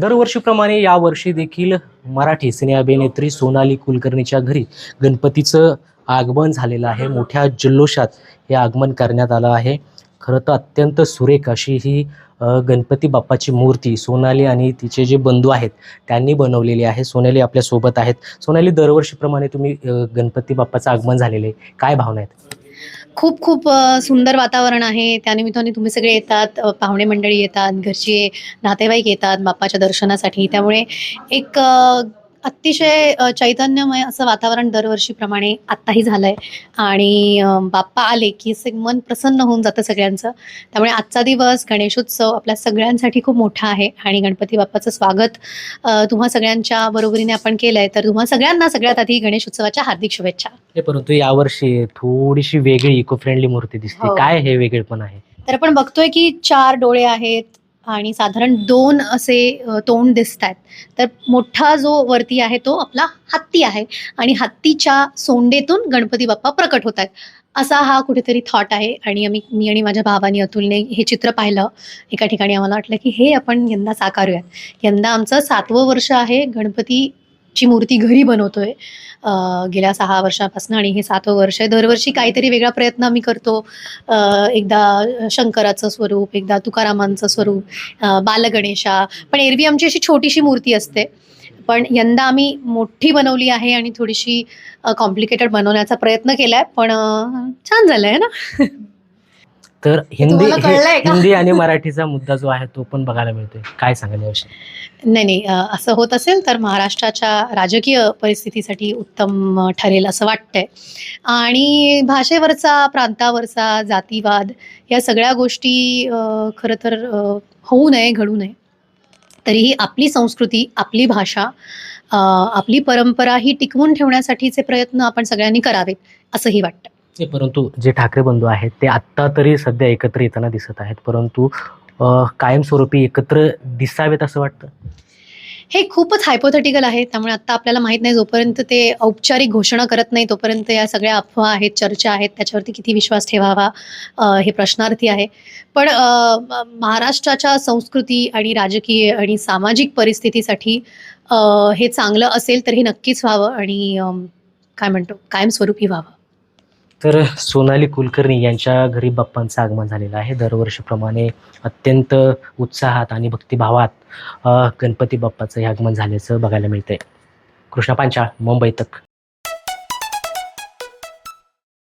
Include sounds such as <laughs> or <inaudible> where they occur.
दरवर्षीप्रमाणे यावर्षी देखील मराठी सिने अभिनेत्री सोनाली कुलकर्णीच्या घरी गणपतीचं आगमन झालेलं आहे. मोठ्या जल्लोषात हे आगमन करण्यात आलं आहे. खरं तर अत्यंत सुरेख अशी ही गणपती बाप्पाची मूर्ती सोनाली आणि तिचे जे बंधू आहेत त्यांनी बनवलेली आहे. सोनाली आपल्यासोबत आहेत. सोनाली दरवर्षीप्रमाणे तुम्ही गणपती बाप्पाचं आगमन झालेलं आहे. काय भावना आहेत? खूप खूप सुंदर वातावरण आहे. त्यानिमित्ताने तुम्ही सगळे येतात पाहुणे मंडळी येतात घरचे नातेवाईक येतात बाप्पाच्या दर्शनासाठी. त्यामुळे एक अतिशय चैतन्यमय असं वातावरण दरवर्षीप्रमाणे आत्ताही झालंय. आणि बाप्पा आले की असं मन प्रसन्न होऊन जातं सगळ्यांचं. त्यामुळे आजचा दिवस गणेशोत्सव आपल्या सगळ्यांसाठी खूप मोठा आहे. आणि गणपती बाप्पाचं स्वागत तुम्हा सगळ्यांच्या बरोबरीने आपण केलंय. तर तुम्हा सगळ्यांना सगळ्यात आधी गणेशोत्सवाच्या हार्दिक शुभेच्छा. परंतु यावर्षी थोडीशी वेगळी इको फ्रेंडली मूर्ती दिसते. हो. काय हे वेगळेपण आहे? तर आपण बघतोय की चार डोळे आहेत आणि साधारण दोन असे तोंड दिसत आहेत तर मोठा जो वरती आहे तो आपला हत्ती आहे आणि हत्तीच्या सोंडेतून गणपती बाप्पा प्रकट होत आहेत असा हा कुठेतरी थॉट आहे आणि आम्ही मी आणि माझ्या भावानी अतुलने हे चित्र पाहिलं. एका ठिकाणी आम्हाला वाटलं की हे आपण यंदा साकारूयात. यंदा आमचं सातवं वर्ष आहे गणपती ची मूर्ती घरी बनवतोय. गेल्या सहा वर्षापासून आणि हे सातवं वर्ष आहे. दरवर्षी काहीतरी वेगळा प्रयत्न आम्ही करतो. एकदा शंकराचं स्वरूप एकदा तुकारामांचं स्वरूप बालगणेशा. पण एरवी आमची अशी छोटीशी मूर्ती असते. पण यंदा आम्ही मोठी बनवली आहे आणि थोडीशी कॉम्प्लिकेटेड बनवण्याचा प्रयत्न केलाय. पण छान छान झालंय ना? <laughs> तर हिंदी तुम्हाला कळलंय का? हिंदी आणि मराठीचा मुद्दा जो आहे तो पण बघायला मिळतोय. काय सांगाल याविषयी? नाही नाही. अ, असं होत असेल तर महाराष्ट्राच्या राजकीय परिस्थितीसाठी उत्तम अ, ठरेल असं वाटतंय. आणि भाषेवरचा प्रांतावरचा जातीवाद या सगळ्या गोष्टी अ, खरं तर अ, होऊ नये घडू नये. तरीही आपली संस्कृती आपली भाषा अ, आपली परंपरा ही टिकवून ठेवण्यासाठीचे प्रयत्न आपण सगळ्यांनी करावेत असंही वाटतं. ते परंतु जे ठाकरे बंधू आहेत ते आत्ता तरी सध्या एकत्र येताना दिसत आहेत. परंतु अ, कायमस्वरूपी एकत्र दिसावेत असं वाटतं? हे खूपच हायपोथेटिकल आहे. त्यामुळे आता आपल्याला माहीत नाही जोपर्यंत ते औपचारिक घोषणा करत नाही तोपर्यंत या सगळ्या अफवा आहेत चर्चा आहेत त्याच्यावरती किती विश्वास ठेवावा अ, हे प्रश्नार्थी आहे. पण अ, म- महाराष्ट्राच्या संस्कृती आणि राजकीय आणि सामाजिक परिस्थितीसाठी अ, हे चांगलं असेल तर हे नक्कीच व्हावं आणि अम, काय म्हणतो कायमस्वरूपी व्हावं. तर सोनाली कुलकर्णी यांच्या घरी बाप्पांचं आगमन झालेलं आहे. दरवर्षीप्रमाणे अत्यंत उत्साहात आणि भक्तिभावात गणपती बाप्पाचं हे आगमन झाल्याचं बघायला मिळतंय. कृष्णा पांचाळ मुंबई तक.